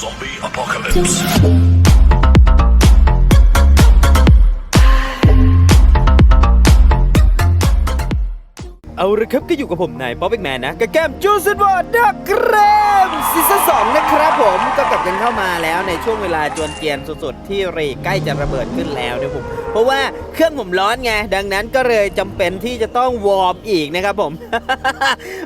Zombie apocalypse. เอาละครับก็อยู่กับผมนายป๊อปเอกแมนนะกับแก้มจูซันวอร์ดดักแรม ซีซั่นสองนะครับผมก็กลับกันเข้ามาแล้วในช่วงเวลาจวนเจียนสุดๆ ที่เรใกล้จะระเบิดขึ้นแล้วนะผมเพราะว่าเครื่องผมร้อนไง ดังนั้นก็เลยจำเป็นที่จะต้องวอร์มอีกนะครับผม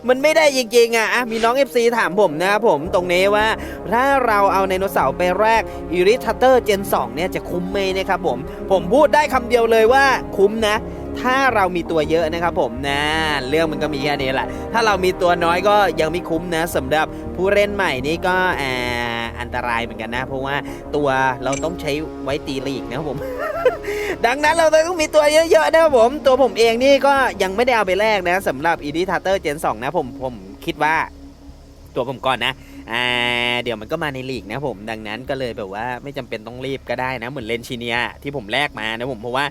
มันไม่ได้จริงๆอะมีน้อง FC ถามผมนะครับผมตรงนี้ว่า ถ้าเราเอาไดโนเสาร์ไปแรกอิริทัตเตอร์เจน2เนี่ยจะคุ้มไหมนะครับผม ผมพูดได้คำเดียวเลยว่าคุ้มนะ ถ้าเรามีตัวเยอะนะครับผมนะเรื่องมันก็มีแค่นี้แหละ ถ้าเรามีตัวน้อยก็ยังไม่คุ้มนะสำหรับผู้เล่นใหม่นี่ก็อ่าอันตรายเหมือนกันนะ เพราะว่าตัวเราต้องใช้ไว้ตีลีกนะครับผม ดังนั้นเราต้องมีตัวเยอะๆนะครับผม ตัวผมเองนี่ก็ยังไม่ได้เอาไปแลกนะสำหรับ e d i t a t o r Gen 2นะผมผมคิดว่า ตัวผมก่อนนะอ่าเดี๋ยวมันก็มาในลีกนะผมดังนั้นก็เลยแบบว่าไม่จำเป็นต้องรีบก็ได้นะ เหมือนเลนชิเนียที่ผมแลกมานะผมเพราะว่า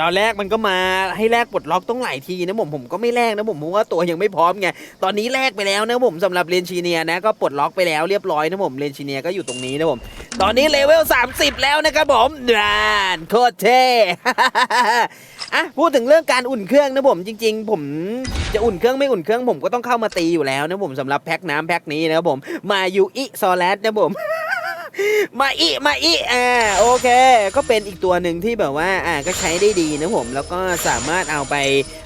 ตอนแรกมันก็มาให้แลกปลดล็อกต้องหลายทีนะผมผมก็ไม่แลกนะผมเพราะว่าตัวยังไม่พร้อมไงตอนนี้แลกไปแล้วนะผมสำหรับเลนชิเนียนะก็ปลดล็อกไปแล้วเรียบร้อยนะผมเลนชิเนียก็อยู่ตรงนี้นะผมตอนนี้เลเวล 30 แล้วนะครับผมนานโคตรเท่อะพูดถึงเรื่องการอุ่นเครื่องนะผมจริง ๆ ผมจะอุ่นเครื่องไม่อุ่นเครื่องผมก็ต้องเข้ามาตีอยู่แล้วนะผมสำหรับแพ็คน้ำแพ็คนี้นะครับผมมายูอิซอลัสนะผม มาอีมาอีอ่าโอเค ก็เป็นอีกตัวหนึ่งที่แบบว่าอ่าก็ใช้ได้ดีนะผม แล้วก็สามารถเอาไป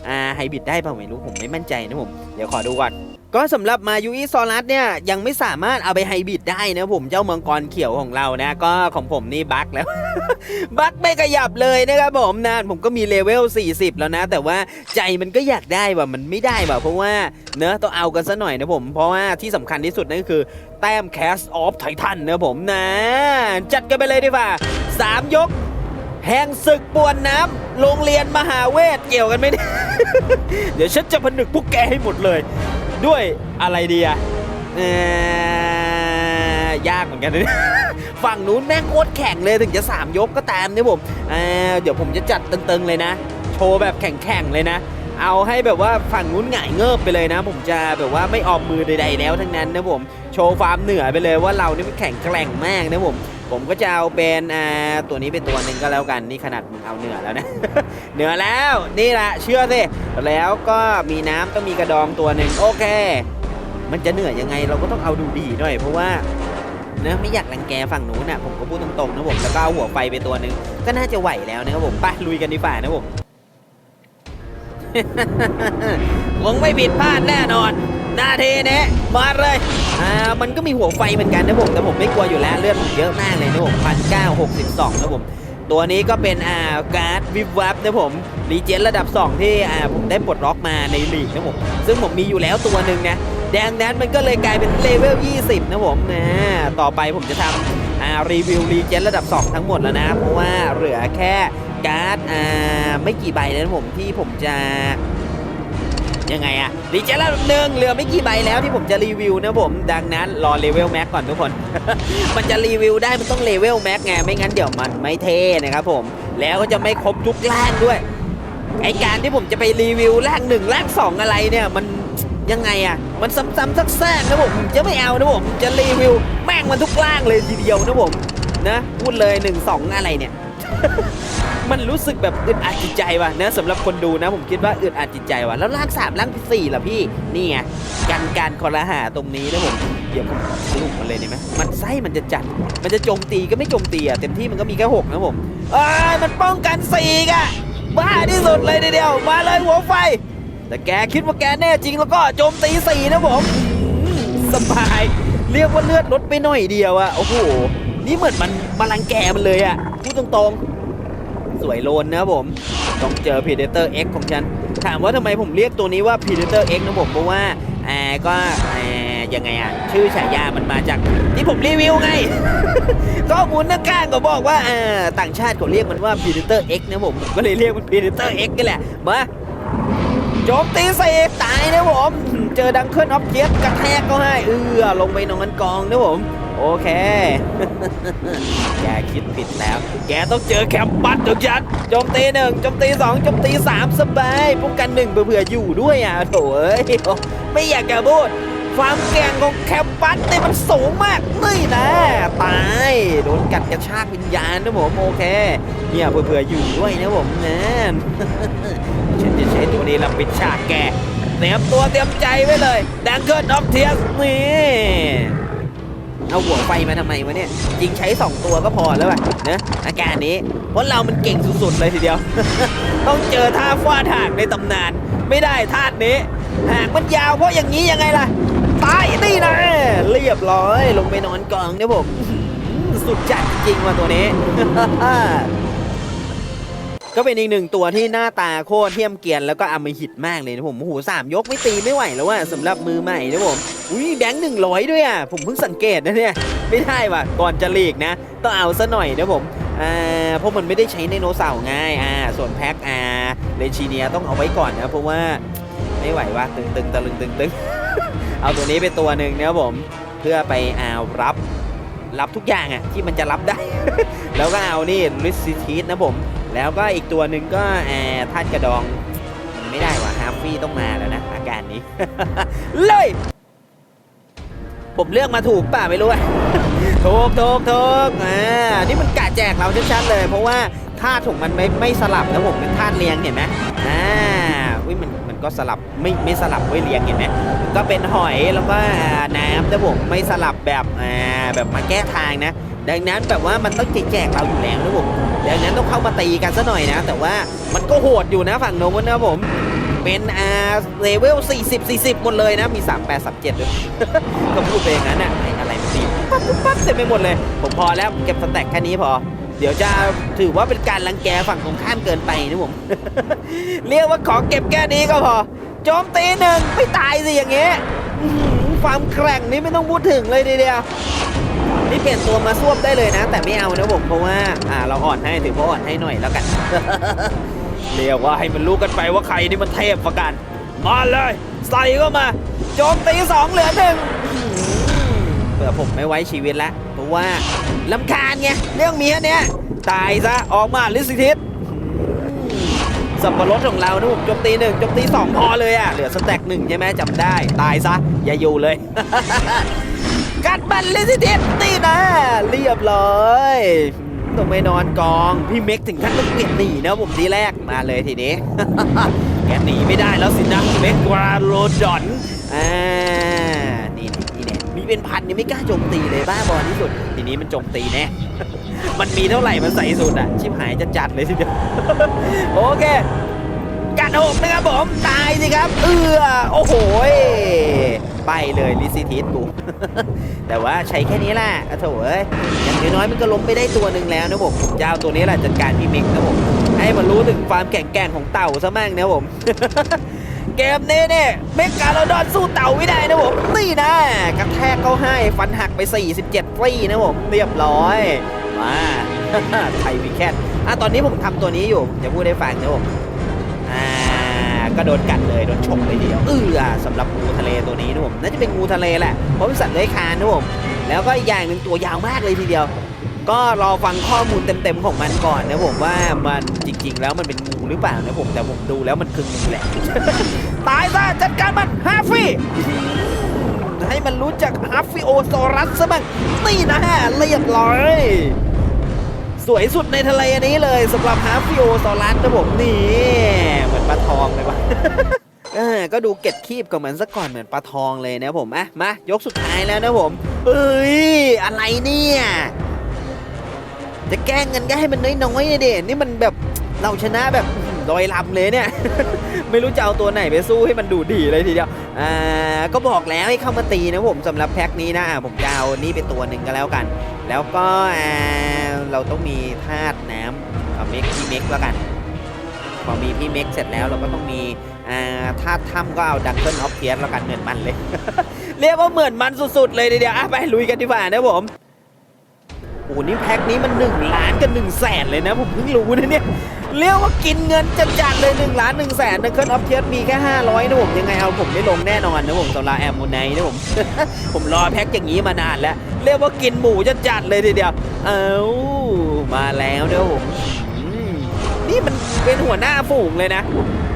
อ่าไฮบริดได้เปล่าไม่รู้ผมไม่มั่นใจนะผม เดี๋ยวขอดูก่อน ก็สำหรับมายูอิซอลัสเนี่ยยังไม่สามารถเอาไปไฮบริดได้นะผมเจ้ามังกรเขียวของเรานะ ก็ของผมนี่บั๊กแล้ว บั๊กไม่ขยับเลยนะครับผมนะผมก็มีเลเวล 40 แล้วนะ แต่ว่าใจมันก็อยากได้ว่ะมันไม่ได้ว่ะเพราะว่าเนอะต้องเอากันซะหน่อยนะผม เพราะว่าที่สำคัญที่สุดนั่นก็คือแต้มแคสออฟไททันนะผมนะ จัดกันไปเลยดีกว่าสามยก แห่งศึกปวนน้ำโรงเรียนมหาเวทเกี่ยวกันไหมเนี่ยเดี๋ยวฉันจะผนึกพวกแกให้หมดเลย ด้วยอะไรดีอะยากเหมือนกันนะฝั่งนู้นแม่งโคตรแข่งเลยถึงจะ 3 ยกก็ตามเนี่ยผมเดี๋ยวผมจะจัดตึงๆเลยนะ โชว์แบบแข่งๆเลยนะ เอาให้แบบว่าฝั่งนู้นหงายเงิบไปเลยนะ ผมจะแบบว่าไม่ออมมือใดๆแล้วทั้งนั้นนะผม โชว์ความเหนือไปเลยว่าเรานี่มันแข่งแกร่งมากนะผม ผมก็จะเอาเป็นอ่าตัวนี้เป็นตัวหนึ่งก็แล้วกันนี่ขนาดมึงเอาเหนือแล้วนะ เหนือแล้วนี่แหละเชื่อสิแล้วก็มีน้ำต้องมีกระดองตัวหนึ่งโอเค มันจะเหนื่อยยังไงเราก็ต้องเอาดูดีหน่อย เพราะว่าเนะไม่อยากรังแกฝั่งนู้นน่ะผมก็พูดตรงๆนะผมแล้วก็เอาหัวไฟไปตัวหนึ่งก็น่าจะไหวแล้วนะครับผมไปลุยกันดีกว่านะผมคงไม่ผิดพลาดแน่นอน หนาทีนี้มาเลยอ่ามันก็มีหัวไฟเหมือนกันนะผมแต่ผมไม่กลัวอยู่แล้วเลือดผมเยอะมากเลยนะผมพันเก้าหกสิบสองนะผมตัวนี้ก็เป็นอ่าการ์ดวิบวับนะผมรีเจนระดับ 2 ที่อ่าผมได้ปลดล็อกมาในลีกนะผมซึ่งผมมีอยู่แล้วตัวหนึ่งนะดังนั้นมันก็เลยกลายเป็นเลเวล 20 นะผมนะต่อไปผมจะทำอ่ารีวิวรีเจนระดับ 2 ทั้งหมดแล้วนะ เพราะว่าเหลือแค่การ์ดอ่าไม่กี่ใบนะผมที่ผมจะ ยังไงอะรีเจนระหนึ่งเหลือไม่กี่ใบแล้วที่ผมจะรีวิวนะผม ดังนั้นรอเลเวลแม็กก่อนทุกคน มันจะรีวิวได้มันต้องเลเวลแม็กไงไม่งั้นเดี๋ยวมันไม่เท่นะครับผม แล้วก็จะไม่ครบทุกร่างด้วย ไอการที่ผมจะไปรีวิวร่างหนึ่งร่างสองอะไรเนี่ยมันยังไงอะมันซ้ำๆซักแซกนะผมจะไม่เอานะผมจะรีวิวแม่งมันทุกร่างเลยทีเดียวนะผมนะพูดเลยหนึ่งสองอะไรเนี่ย มันรู้สึกแบบอึดอัดจิตใจว่ะนะสำหรับคนดูนะ ผมคิดว่าอึดอัดจิตใจว่ะแล้วร่างสามร่างที่สี่ล่ะพี่นี่ไงกันการคอรหาตรงนี้นะผมเดี๋ยวผมสรุปมันเลยดีไหมมันไส้มันจะจัด มันจะโจมตีก็ไม่โจมตีอะเต็มที่มันก็มีแค่หกนะผมเอ้ยมันป้องกันสี่กะบ้าที่สุดเลยเดียวมาเลยหัวไฟ แต่แกคิดว่าแกแน่จริงแล้วก็โจมตีสี่นะผมอืมสบาย เรียกว่าเลือดลดไปหน่อยเดียวอะโอ้โหนี่เหมือนมันมาลังแกมันเลยอะ พูดตรงๆ สวยโลนนะผม ต้องเจอ Predator X ของฉัน ถามว่าทำไมผมเรียกตัวนี้ว่า Predator X นะผมเพราะว่าแอก็อ่ายังไงอะ ชื่อฉายามันมาจากที่ผมรีวิวไง ข้อมูลนักก้างก็บอกว่าอ่าต่างชาติเขาเรียกมันว่า Predator X นะผมผมก็เลยเรียกมัน Predator X นี่แหละ มาโจมตีใส่ตายนะผม เจอดังเคิลออฟเจ็ตกระแทกก็ให้ เออลงไปนอนกองนะผม โอเค แกคิดผิดแล้ว แกต้องเจอแคมปัสของฉันโจมตีหนึ่งโจมตีสองโจมตีสามสบายป้องกันหนึ่งเผื่ออยู่ด้วยอะโถเอ้ยไม่อยากจะพูดความแก่งของแคมปัสเนี่ยมันสูงมากนี่นะตายโดนกัดกระชากวิญญาณนะผมโอเค เนี่ยเผื่ออยู่ด้วยนะผมนะฉันจะใช้ตัวนี้รับปิดฉากแกเตรียมตัวเตรียมใจไว้เลย ดังเกิลออฟเทียสนี่ เอาหัวไฟมาทำไมวะเนี่ยจริงใช้ 2 ตัวก็พอแล้วอะนะอาการนี้เพราะเรามันเก่งสุดๆเลยทีเดียว ต้องเจอท่าฟาดหากในตำนาน ไม่ได้ท่านี้หากมันยาวเพราะอย่างนี้ยังไงล่ะตายนี่นะเรียบร้อย ลงไปนอนกองเนี่ยผมสุดจัดจริงว่ะตัวนี้ ก็เป็นอีกหนึ่งตัวที่หน้าตาโคตรเทียมเกียนแล้วก็อมหิตมากเลยนะผมโอ้โหสามยกไม่ตีไม่ไหวแล้วว่าสำหรับมือใหม่นะผมอุ้ยแบงค์หนึ่งร้อยด้วยอะผมเพิ่งสังเกตนะเนี่ยไม่ได้ว่ะก่อนจะหลีกนะ ต้องเอาซะหน่อยนะผมอ่าเพราะมันไม่ได้ใช้ไดโนเสาร์ง่ายอ่าส่วนแพ็คอ่าเลชีเนียต้องเอาไว้ก่อนนะเพราะว่าไม่ไหวว่ะตึงตึงตะลึงตึงตึงเอาตัวนี้เป็นตัวหนึ่งนะครับผมเพื่อไปเอารับรับทุกอย่างอะที่มันจะรับได้ แล้วก็เอานี่ลิซิทีสนะผม แล้วก็อีกตัวหนึ่งก็แอร์ธาตุกระดองมันไม่ได้ว่ะฮาร์ฟี่ต้องมาแล้วนะ อาการนี้ เลย ผมเลือกมาถูกป่ะไม่รู้อะถูกถูกถูกอ่านี่มันกะแจกเราชัดๆเลย เพราะว่าธาตุของมันไม่ไม่สลับนะผมเป็นธาตุเรียงเห็นไหมอ่าวิมันมันก็สลับไม่ไม่สลับไว้เรียงเห็นไหมก็เป็นหอยแล้วก็น้ำนะผมไม่สลับแบบอ่าแบบมาแก้ทางนะ ดังนั้นแบบว่ามันต้องแจกเราอยู่แล้วนะผมดังนั้นต้องเข้ามาตีกันซะหน่อยนะ แต่ว่ามันก็โหดอยู่นะฝั่งโน้นนะผมเป็นอาเลเวล 40 40 หมดเลยนะ มี 38 37ด้วยก็พูดไปอย่างนั้นอะไอ้อะไรมันดีปั๊บปุ๊บปั๊บเต็มไปหมดเลย ผมพอแล้วเก็บสแต็กแค่นี้พอ เดี๋ยวจะถือว่าเป็นการรังแกฝั่งตรงข้ามเกินไปนะผม เรียกว่าขอเก็บแค่นี้ก็พอ โจมตีหนึ่งไม่ตายสิอย่างเงี้ยความแกร่งนี้ไม่ต้องพูดถึงเลยเดียว นี่เปลี่ยนตัวมาซวบได้เลยนะ แต่ไม่เอานะผมเพราะว่าอ่าเราอ่อนให้ถือว่าอ่อนให้หน่อยแล้วกันเรียกว่าให้มันรู้กันไปว่าใครนี่มันเทพกว่ากันมาเลยใส่เข้ามาโจมตีสองเหลือหนึ่งเผื่อผมไม่ไว้ชีวิตล้วเพราะว่าลำคาญไงเรื่องเมียเนี่ย ตายซะออกมาลิสิทิสสับปะรดของเรานะผมโจมตีหนึ่งโจมตีสองพอเลยอะ เหลือสแต็กหนึ่งใช่ไหมจำได้ ตายซะ อย่าอยู่เลย กัดบันเลยสิเด็ดนี่นะ เรียบร้อยต้องไปนอนกอง พี่เม็กถึงขั้นต้องเปลี่ยนหนีนะผมทีแรกมาเลยทีนี้ แกหนีไม่ได้แล้วสินะเม็กกราโรดอนอ่านี่นี่นี่มีเป็นพันนี่ไม่กล้าโจมตีเลยบ้าบอที่สุด ทีนี้มันโจมตีแน่มันมีเท่าไหร่มันใส่สุดอะ ชิบหายจะจัดเลยทีเดียวโอเค กัดหกนะครับผม ตายสิครับ เอือโอ้โหยไปเลยลิซิทิสกู แต่ว่าใช้แค่นี้แหละอะโถเอ้ยอย่างน้อยมันก็ล้มไปได้ตัวหนึ่งแล้วนะผมผมจะเอาตัวนี้แหละจัดการพี่เมกนะผมให้มันรู้ถึงความแข็งแกร่งของเต่าซะมั่งนะผมเกมนี้เนี่ยเมกาโลดอนสู้เต่าไม่ได้นะผมนี่นะกระแทกเขาให้ฟันหักไป 47ฟรีนะผมเรียบร้อยมาไทยวีแคทอะตอนนี้ผมทำตัวนี้อยู่จะพูดให้ฟังนะผม ก็โดนกัดเลยโดนฉกเลยทีเดียวเออสำหรับงูทะเลตัวนี้นะผมน่าจะเป็นงูทะเลแหละเพราะเป็นสัตว์เลื้อยคลานนะผมแล้วก็อีกอย่างหนึ่งตัวยาวมากเลยทีเดียว ก็รอฟังข้อมูลเต็มๆของมันก่อนนะผมว่ามันจริง ๆ แล้วมันเป็นงูหรือเปล่านะผมแต่ผมดูแล้วมันคืองูแหละตายซะจัดการมันฮาฟี่ให้มันรู้จักฮาฟิโอโซรัสซะบ้างนี่นะฮะเรียบร้อย สวยสุดในทะเลนี้เลยสำหรับฮาฟิโอซอรัสนะผมนี่เหมือนปลาทองเลยวะเออก็ดูเก็ดคีบกับมันซะก่อนเหมือนปลาทองเลยนะผมอะมายกสุดท้ายแล้วนะผมเอ้ยอะไรเนี่ยจะแกล้งกันก็ให้มันน้อยๆเด่นนี่มันแบบเราชนะแบบลอยลำเลยเนี่ย ไม่รู้จะเอาตัวไหนไปสู้ให้มันดูดีเลยทีเดียว อ่า ก็บอกแล้วให้เข้ามาตีนะผมสำหรับแพ็คนี้นะผมจะเอานี่เป็นตัวหนึ่งก็แล้วกัน แล้วก็อ่าเราต้องมีธาตุน้ำเอาเมกพี่เมกแล้วกัน พอมีพี่เมกเสร็จแล้วเราก็ต้องมีอ่าธาตุถ้ำก็เอาดังเกิลออฟเทียสแล้วกันเหมือนมันเลย เรียกว่าเหมือนมันสุดๆเลยทีเดียวอะไปลุยกันดีกว่านะผม อ้โหนี่แพ็คนี้มัน 1 ล้านกับ1แสนเลยนะ ผมเพิ่งรู้นะเนี่ยเรียกว่ากินเงินจัดๆเลย 1 ล้าน1แสนดังเกิลออฟเทียสมีแค่ 500 นะผมยังไงเอาผมไม่ลงแน่นอนนะผมสำหรับแอมโมไนนะผม ผมรอแพ็คอย่างนี้มานานแล้ว เรียกว่ากินหมูจัดๆเลยทีเดียว เอามาแล้วนะผมอืมนี่มันเป็นหัวหน้าฝูงเลยนะ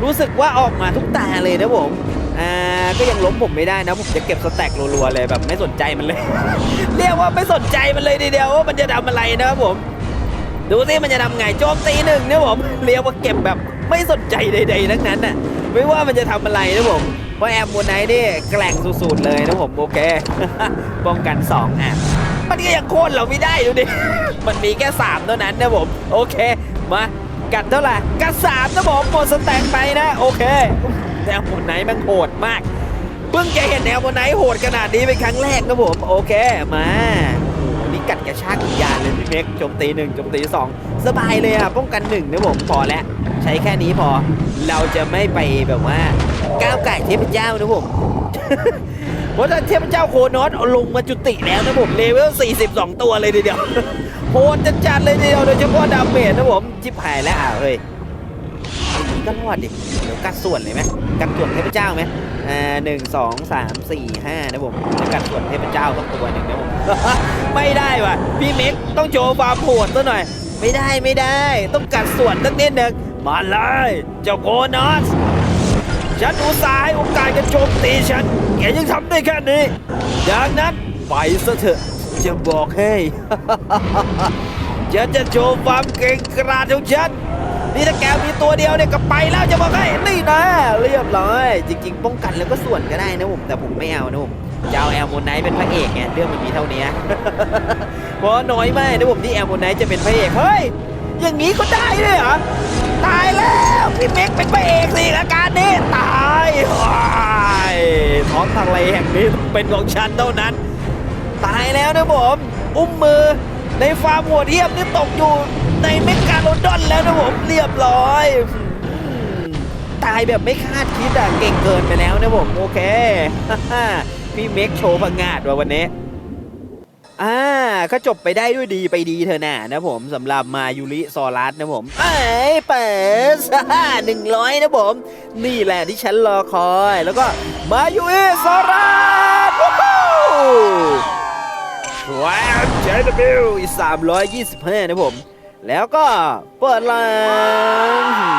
รู้สึกว่าออกมาทุกตาเลยนะผม อ่าก็ยังล้มผมไม่ได้นะ ผมจะเก็บสแต็กรัวๆเลยแบบไม่สนใจมันเลย เรียกว่าไม่สนใจมันเลยทีเดียวว่ามันจะทำอะไรนะครับผม ดูสิมันจะทำไงโจมตีหนึ่งนะผมเรียกว่าเก็บแบบไม่สนใจใดๆทั้งนั้นน่ะไม่ว่ามันจะทำอะไรนะผมเพราะแอมโมไนท์นี่แกล่งสุดๆเลยนะผมโอเคป้องกัน2อะมันก็ยังโค่นเราไม่ได้ดูดิ มันมีแค่3เท่านั้นนะผม โอเค มา กัดเท่าไหร่กัดสามนะผมหมดสแต็กไปนะ โอเค แอมโมไนท์มันโหดมาก เพิ่งจะเห็นแนวโมไนท์โหดขนาดนี้เป็นครั้งแรกนะผมโอเคมาโอ้โหนี่กัดกระชากวิญญาณเลยพี่เม็กโจมตีหนึ่งโจมตีสองสบายเลยอะป้องกันหนึ่งนะผมพอแล้วใช้แค่นี้พอ เราจะไม่ไปแบบว่าก้าวไก่เทพเจ้านะผมเพราะถ้าเทพเจ้าโคนอสเอาลงมาจุติแล้วนะผมเลเวล 42 ตัวเลยทีเดียวโหดจัดๆเลยทีเดียวโดยเฉพาะดาเมจนะผมจิบหายแล้วอะเฮ้ย ก็รอดดิ เดี๋ยวกัดส่วนเลยไหมกัดส่วนเทพเจ้าไหมอ่าหนึ่งสองสามสี่ห้านะผมกัดส่วนเทพเจ้าสักตัวหนึ่งนะผม ไม่ได้ว่ะ พี่เม็กต้องโชว์ความโหดซะหน่อย ไม่ได้ไม่ได้ ต้องกัดส่วนสักนิดหนึ่งมาเลย เจ้าโกนอสฉันอุตส่าห์ให้โอกาสกันโจมตีฉัน แกยังทำได้แค่นี้ดังนั้นไปซะเถอะจะบอกให้ฉันจะโชว์ความเก่งกราจของฉัน นี่ถ้าแกมีตัวเดียวเนี่ยก็ไปแล้วจะบอกให้นี่นะเรียบร้อย จริง ๆ ป้องกันแล้วก็ส่วนก็ได้นะผมแต่ผมไม่เอานะผมจะเอาแอลโมนไนท์เป็นพระเอกไงเรื่องมันมีเท่านี้เพราะน้อยมากนะผมที่แอลโมนไนท์จะเป็นพระเอกเฮ้ยอย่างนี้ก็ได้ด้วยเหรอตายแล้วพี่เม็กเป็นพระเอกสิอาการนี้ตายวายท้องทะเลแห่งนี้เป็นของฉันเท่านั้น ตายแล้วนะผมอุ้มมือในฟาร์มหัวเทียมนี่ตกอยู่ ในเมกาโลดอนแล้วนะผมเรียบร้อยอืมตายแบบไม่คาดคิดอะเก่งเกินไปแล้วนะผมโอเคพี่เมกโชว์พังงาดว่ะวันนี้อ่าก็จบไปได้ด้วยดีไปดีเธอน่ะนะผมสำหรับมายูริซอรัสนะผมไอ้ยเปิดหนึ่งร้อยนะผม นี่แหละที่ฉันรอคอย แล้วก็มายูริซอรัสวู้ฮู้ว้าวเจดบิลอีก325 นะผม แล้วก็เปิดลังหื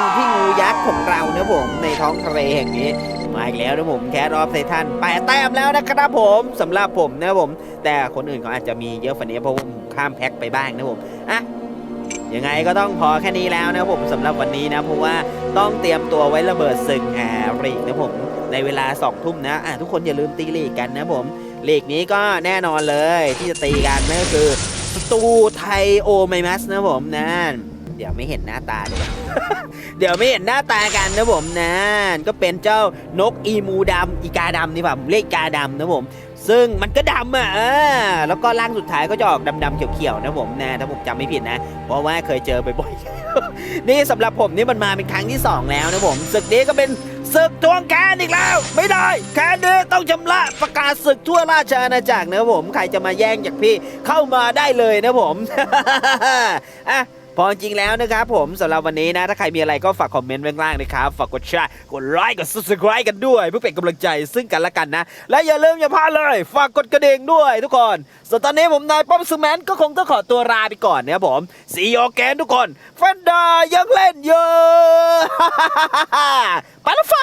มพี่งูยักษ์ของเรานะผมในท้องทะเลแห่งนี้มาอีกแล้วนะผมแครอฟไททันแปดแต้มแล้วนะครับผมสำหรับผมนะผม แต่คนอื่นเขาอาจจะมีเยอะฝันนี้เพราะว่าผมข้ามแพ็คไปบ้างนะผมอะยังไงก็ต้องพอแค่นี้แล้วนะผมสำหรับวันนี้นะเพราะว่าต้องเตรียมตัวไว้ระเบิดศึกแอริกนะผม ในเวลาสองทุ่มนะอะทุกคนอย่าลืมตีลีกกันนะผมลีกนี้ก็แน่นอนเลยที่จะตีกันนั่นก็คือ ตูไทโอไมมัสนะผมนั่นเดี๋ยวไม่เห็นหน้าตาเดี๋ยวเดี๋ยวไม่เห็นหน้าตากันนะผมนั่นก็เป็นเจ้านกอีมูดำอีกาดำนี่ป่ะผมเรียกกาดำนะผม ซึ่งมันก็ดำอะแล้วก็ร่างสุดท้ายก็จะออกดำๆเขียวๆนะผมนะถ้าผมจำไม่ผิดนะ เพราะว่าเคยเจอบ่อยๆนี่สำหรับผมนี่มันมาเป็นครั้งที่สองแล้วนะผมศึกนี้ก็เป็น ศึกทวงแคนอีกแล้ว ไม่ได้ แคนนี้ต้องชำระประกาศศึกทั่วราชอาณาจักรนะผม ใครจะมาแย่งจากพี่เข้ามาได้เลยนะผม อะ พอจริงแล้วนะครับผมสำหรับวันนี้นะ ถ้าใครมีอะไรก็ฝากคอมเมนต์ไว้ข้างล่างนะครับ ฝากกดแชร์กดไลค์กด subscribe กันด้วย เพื่อเป็นกำลังใจซึ่งกันและกันนะ และอย่าลืมอย่าพลาดเลย ฝากกดกระดิ่งด้วยทุกคนส่วนตอนนี้ผมนายป๊อปซูแมนก็คงต้องขอตัวลาไปก่อนนะครับผมสีโอแกนทุกคนแฟนดายังเล่นเยอะไปแล้วไฟ